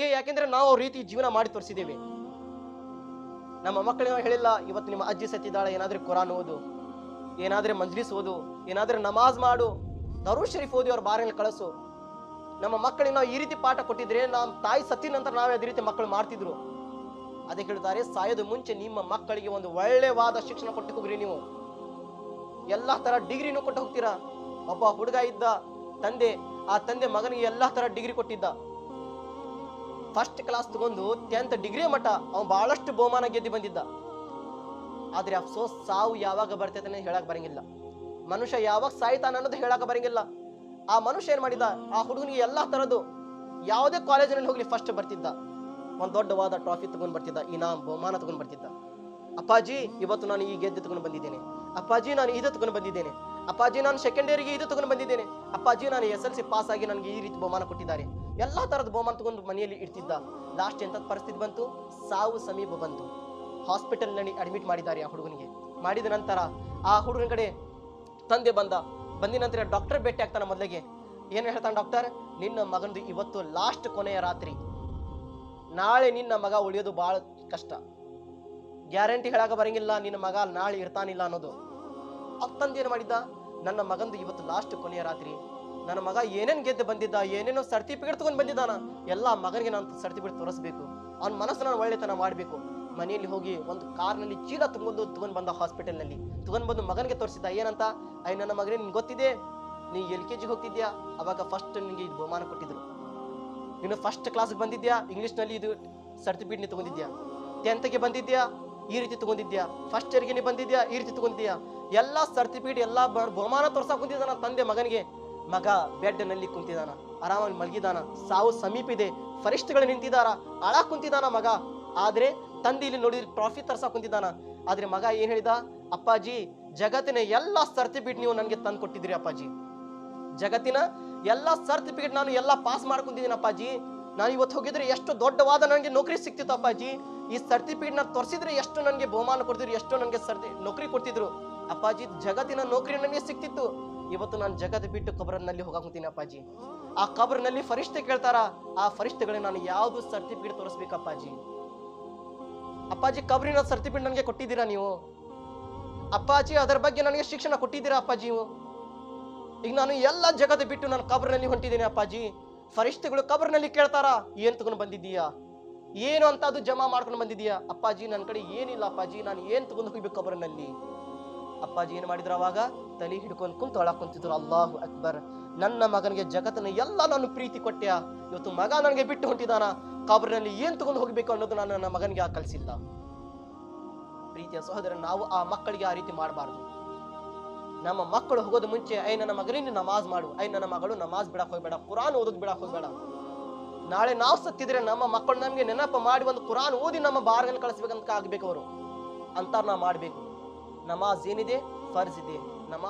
ಹೇಗೆ ಯಾಕೆಂದ್ರೆ ನಾವು ರೀತಿ ಜೀವನ ಮಾಡಿ ತೋರಿಸಿದ್ದೇವೆ ನಮ್ಮ ಮಕ್ಕಳಿಗೆ ಹೇಳಿಲ್ಲ, ಇವತ್ತು ನಿಮ್ಮ ಅಜ್ಜಿ ಸತ್ತಿದ್ದಾಳೆ ಏನಾದ್ರೂ ಕುರಾನ್ ಓದು, ಏನಾದ್ರೆ ಮಂಜ್ಲಿಸ್ ಓದು, ಏನಾದ್ರೆ ನಮಾಜ್ ಮಾಡು ದರೂ ಶರೀಫ್ ಓದಿ ಅವ್ರ ಬಾರಿನಲ್ಲಿ ಕಳಿಸು. ನಮ್ಮ ಮಕ್ಕಳಿಗೆ ನಾವು ಈ ರೀತಿ ಪಾಠ ಕೊಟ್ಟಿದ್ರೆ ನಮ್ಮ ತಾಯಿ ಸತ್ತಿ ನಂತರ ನಾವು ಅದೇ ರೀತಿ ಮಕ್ಕಳು ಮಾಡ್ತಿದ್ರು. ಅದಕ್ಕೆ ಹೇಳ್ತಾರೆ, ಸಾಯೋದು ಮುಂಚೆ ನಿಮ್ಮ ಮಕ್ಕಳಿಗೆ ಒಂದು ಒಳ್ಳೆಯವಾದ ಶಿಕ್ಷಣ ಕೊಟ್ಟು ಹೋಗ್ರಿ ನೀವು. ಎಲ್ಲಾ ತರ ಡಿಗ್ರಿನೂ ಕೊಟ್ಟು ಹೋಗ್ತೀರಾ? ಒಬ್ಬ ಹುಡುಗ ಇದ್ದ, ತಂದೆ, ಆ ತಂದೆ ಮಗನಿಗೆ ಎಲ್ಲಾ ತರ ಡಿಗ್ರಿ ಕೊಟ್ಟಿದ್ದ. ಫಸ್ಟ್ ಕ್ಲಾಸ್ ತಗೊಂಡು ಟೆಂತ್ ಡಿಗ್ರಿ ಮಟ್ಟ ಅವ್ನು ಬಹಳಷ್ಟು ಬಹುಮಾನ ಗೆದ್ದು ಬಂದಿದ್ದ. ಆದ್ರೆ ಅಫ್ಸೋಸ್ ಸಾವು ಯಾವಾಗ ಬರ್ತೈತೆ ಹೇಳಕ್ ಬರಂಗಿಲ್ಲ. ಮನುಷ್ಯ ಯಾವಾಗ ಸಾಯ್ತಾನ ಅನ್ನೋದು ಹೇಳಕ್ ಬರಂಗಿಲ್ಲ. ಆ ಮನುಷ್ಯ ಏನ್ ಮಾಡಿದ? ಆ ಹುಡುಗನಿಗೆ ಎಲ್ಲಾ ತರದು ಯಾವುದೇ ಕಾಲೇಜಿನಲ್ಲಿ ಹೋಗ್ಲಿ ಫಸ್ಟ್ ಬರ್ತಿದ್ದ. ಒಂದ್ ದೊಡ್ಡವಾದ ಟ್ರಾಫಿ ತಗೊಂಡ್ ಬರ್ತಿದ್ದ, ಇನಾಮ್, ಬಹುಮಾನ ತಗೊಂಡ್ ಬರ್ತಿದ್ದ. ಅಪ್ಪಾಜಿ, ಇವತ್ತು ನಾನು ಈ ಗೆದ್ದು ತಗೊಂಡು ಬಂದಿದ್ದೇನೆ. ಅಪ್ಪಾಜಿ, ನಾನು ಇದು ತಗೊಂಡು ಬಂದಿದ್ದೇನೆ. ಅಪ್ಪಾಜಿ, ನಾನು ಸೆಕೆಂಡ್ ಇಯರ್ಗೆ ಇದು ತಗೊಂಡು ಬಂದಿದ್ದೇನೆ. ಅಪ್ಪಾಜಿ, ನಾನು ಎಸ್ ಎಲ್ ಸಿ ಪಾಸ್ ಆಗಿ ನನಗೆ ಈ ರೀತಿ ಬಹುಮಾನ ಕೊಟ್ಟಿದ್ದಾರೆ. ಎಲ್ಲಾ ತರದ ಬಹುಮಾನ ತಗೊಂಡು ಮನೆಯಲ್ಲಿ ಇಡ್ತಿದ್ದ. ಲಾಸ್ಟ್ ಎಂತ ಪರಿಸ್ಥಿತಿ ಬಂತು? ಸಾವು ಸಮೀಪ ಬಂತು. ಹಾಸ್ಪಿಟಲ್ನಲ್ಲಿ ಅಡ್ಮಿಟ್ ಮಾಡಿದ್ದಾರೆ ಆ ಹುಡುಗನಿಗೆ. ಮಾಡಿದ ನಂತರ ಆ ಹುಡುಗನ ಕಡೆ ತಂದೆ ಬಂದ. ಬಂದಿದ ನಂತರ ಡಾಕ್ಟರ್ ಭೇಟಿ ಆಗ್ತಾನೆ ಮೊದಲಿಗೆ. ಏನು ಹೇಳ್ತಾನೆ ಡಾಕ್ಟರ್ ನಿನ್ನ ಮಗನದು ಇವತ್ತು ಲಾಸ್ಟ್ ಕೊನೆಯ ರಾತ್ರಿ. ನಾಳೆ ನಿನ್ನ ಮಗ ಉಳಿಯೋದು ಬಹಳ ಕಷ್ಟ. ಗ್ಯಾರಂಟಿ ಹೇಳಾಕ ಬರಂಗಿಲ್ಲ. ನಿನ್ನ ಮಗ ನಾಳೆ ಇರ್ತಾನಿಲ್ಲ ಅನ್ನೋದು. ಅಪ್ಪ ತಂದೆ ಏನು ಮಾಡಿದ್ದ? ನನ್ನ ಮಗಂದು ಇವತ್ತು ಲಾಸ್ಟ್ ಕೊನೆಯ ರಾತ್ರಿ. ನನ್ನ ಮಗ ಏನೇನು ಗೆದ್ದು ಬಂದಿದ್ದ, ಏನೇನೋ ಸರ್ಟಿಫಿಕೇಟ್ ತಗೊಂಡು ಬಂದಿದ್ದಾನ, ಎಲ್ಲ ಮಗನಿಗೆ ನಾನು ಸರ್ಟಿಫಿಕೇಟ್ ತೋರಿಸ್ಬೇಕು. ಅವ್ನ ಮನಸ್ಸು ನಾನು ಒಳ್ಳೆತನ ಮಾಡಬೇಕು. ಮನೆಯಲ್ಲಿ ಹೋಗಿ ಒಂದು ಕಾರ್ನಲ್ಲಿ ಚೀಲ ತಗೊಂಡು ತಗೊಂಡ್ ಬಂದ ಹಾಸ್ಪಿಟಲ್ನಲ್ಲಿ ತಗೊಂಡ್ ಬಂದು ಮಗನಿಗೆ ತೋರಿಸಿದ್ದ ಏನಂತ? ಅಯ್ಯ, ನನ್ನ ಮಗನೇ ನಿನ್ಗೆ ಗೊತ್ತಿದೆ? ನೀ ಎಲ್ ಕೆ ಜಿ ಹೋಗ್ತಿದ್ಯಾ? ಅವಾಗ ಫಸ್ಟ್ ನಿನಗೆ ಇದು ಬಹುಮಾನ ಕೊಟ್ಟಿದ್ರು. ನೀನು ಫಸ್ಟ್ ಕ್ಲಾಸ್ಗೆ ಬಂದಿದ್ಯಾ? ಇಂಗ್ಲೀಷ್ನಲ್ಲಿ ಇದು ಸರ್ಟಿಫಿಕೇಟ್ ನೀ ತಗೊಂಡಿದ್ಯಾ? ಟೆಂತ್ಗೆ ಬಂದಿದ್ಯಾ? ಈ ರೀತಿ ತಗೊಂಡಿದ್ಯಾ? ಫಸ್ಟ್ ಇಯರ್ಗೆ ನೀ ಬಂದಿದ್ಯಾ? ಈ ರೀತಿ ತಗೊಂಡಿದ್ಯಾ? ಎಲ್ಲ ಸರ್ಟಿಫಿಕೇಟ್ ಎಲ್ಲ ಬಹುಮಾನ ತೋರ್ಸಾ ಕುಂತಿದ್ದಾನ ತಂದೆ ಮಗನಿಗೆ. ಮಗ ಬೆಡ್ನಲ್ಲಿ ಕುಂತಿದ್ದಾನ ಆರಾಮಾಗಿ ಮಲಗಿದಾನ, ಸಾವು ಸಮೀಪ ಇದೆ ಫರಿಷ್ಠಗಳು ನಿಂತಿದಾರ ಅಳ ಕುಂತಿದ್ದಾನ ಮಗ. ಆದ್ರೆ ತಂದೆ ಇಲ್ಲಿ ನೋಡಿದ್ರೆ ಟ್ರಾಫಿ ತರ್ಸಾ ಕುಂತಿದ್ದಾನ ಆದ್ರೆ ಮಗ ಏನ್ ಹೇಳಿದ? ಅಪ್ಪಾಜಿ, ಜಗತ್ತಿನ ಎಲ್ಲ ಸರ್ಟಿಫಿಕೇಟ್ ನೀವು ನನಗೆ ತಂದು ಕೊಟ್ಟಿದ್ರಿ ಅಪ್ಪಾಜಿ. ಜಗತ್ತಿನ ಎಲ್ಲ ಸರ್ಟಿಫಿಕೇಟ್ ನಾನು ಎಲ್ಲ ಪಾಸ್ ಮಾಡ್ಕೊಂತಿದ್ದೀನಿ ಅಪ್ಪಾಜಿ. ನಾನು ಇವತ್ತು ಹೋಗಿದ್ರೆ ಎಷ್ಟು ದೊಡ್ಡವಾದ ನನಗೆ ನೌಕರಿ ಸಿಕ್ತಿತ್ತು ಅಪ್ಪಾಜಿ. ಈ ಸರ್ಟಿಫಿಕೇಟ್ನ ತೋರಿಸಿದ್ರೆ ಎಷ್ಟು ನನಗೆ ಬಹುಮಾನ ಕೊಡ್ತಿದ್ರು, ಎಷ್ಟು ನನಗೆ ಸರ್ಟಿ, ನೌಕರಿ ಕೊಡ್ತಿದ್ರು. ಅಪ್ಪಾಜಿ, ಜಗತ್ತಿನ ನೌಕರಿ ನನಗೆ ಸಿಕ್ತಿತ್ತು. ಇವತ್ತು ನಾನು ಜಗತ್ ಬಿಟ್ಟು ಕಬರನಲ್ಲಿ ಹೋಗಾಕುತ್ತೀನಿ ಅಪ್ಪಾಜಿ. ಆ ಕಬರ್ನಲ್ಲಿ ಫರಿಷ್ಠೆ ಕೇಳ್ತಾರ, ಆ ಫರಿಷ್ಠೆಗಳೇ ನಾನು ಯಾವುದು ಸರ್ಟಿಫಿಕೇಟ್ ತೋರಿಸ್ಬೇಕು ಅಪ್ಪಾಜಿ. ಅಪ್ಪಾಜಿ, ಕಬರಿನ ಸರ್ಟಿಫಿಕೇಟ್ ನನಗೆ ಕೊಟ್ಟಿದ್ದೀರಾ ನೀವು? ಅಪ್ಪಾಜಿ, ಅದರ ಬಗ್ಗೆ ನನಗೆ ಶಿಕ್ಷಣ ಕೊಟ್ಟಿದ್ದೀರಾ ಅಪ್ಪಾಜಿ ಈಗ ನಾನು ಎಲ್ಲ ಜಗತ್ತು ಬಿಟ್ಟು ನಾನು ಕಬರ್ನಲ್ಲಿ ಹೊಂಟಿದ್ದೀನಿ ಅಪ್ಪಾಜಿ. ಫರಿಷ್ಠಗಳು ಕಬರ್ನಲ್ಲಿ ಕೇಳ್ತಾರ, ಏನ್ ತಗೊಂಡು ಬಂದಿದ್ದೀಯಾ? ಏನು ಅಂತ ಅದು ಜಮಾ ಮಾಡ್ಕೊಂಡು ಬಂದಿದೀಯಾ ಅಪ್ಪಾಜಿ ನನ್ನ ಕಡೆ ಏನಿಲ್ಲ ಅಪ್ಪಾಜಿ, ನಾನು ಏನ್ ತಗೊಂಡು ಹೋಗ್ಬೇಕು ಕಬರ್ನಲ್ಲಿ? ಅಪ್ಪಾಜಿ ಏನು ಮಾಡಿದ್ರು ಅವಾಗ? ತಲೆ ಹಿಡ್ಕೊಂಡು ಕುಂತು ಒಳಗ್ ಕುಂತಿದ್ರು. ಅಲ್ಲಾಹು ಅಕ್ಬರ್, ನನ್ನ ಮಗನಿಗೆ ಜಗತ್ತಿನ ಎಲ್ಲ ನಾನು ಪ್ರೀತಿ ಕೊಟ್ಟ್ಯಾ ಇವತ್ತು ಮಗ ನನಗೆ ಬಿಟ್ಟು ಹೊಂಟಿದಾನ. ಕಬರ್ನಲ್ಲಿ ಏನ್ ತಗೊಂಡು ಹೋಗ್ಬೇಕು ಅನ್ನೋದು ನಾನು ನನ್ನ ಮಗನಿಗೆ ಆ ಕಲಿಸಿಲ್ಲ ಪ್ರೀತಿಯ ಸಹೋದರ, ನಾವು ಆ ಮಕ್ಕಳಿಗೆ ಆ ರೀತಿ ಮಾಡಬಾರ್ದು. ನಮ್ಮ ಮಕ್ಕಳು ಹೋಗೋದು ಮುಂಚೆ ಐ ನನ್ನ ಮಗನಿಂದ ನಮಾಜ್ ಮಾಡು. ಐ ನನ್ನ ಮಗಳು ನಮಾಜ್ ಬಿಡಕ್ ಹೋಗ್ಬೇಡ. ಕುರಾನ್ ಓದೋದು ಬಿಡಕ್ ಹೋಗ್ಬೇಡ. ನಾಳೆ ನಾವು ಸತ್ತಿದ್ರೆ ನಮ್ಮ ಮಕ್ಕಳು ನಮಗೆ ನೆನಪು ಮಾಡಿ ಒಂದು ಕುರಾನ್ ಓದಿ ನಮ್ಮ ಬಾರ್ಗನ್ ಕಳಿಸ್ಬೇಕಂತ ಆಗ್ಬೇಕು ಅವರು. ಅಂತಾರ ನಾವು ಮಾಡಬೇಕು. ನಮಾಜ್ ಏನಿದೆ? ಫರ್ಜ್ ಇದೆ. ನಮಾಜ್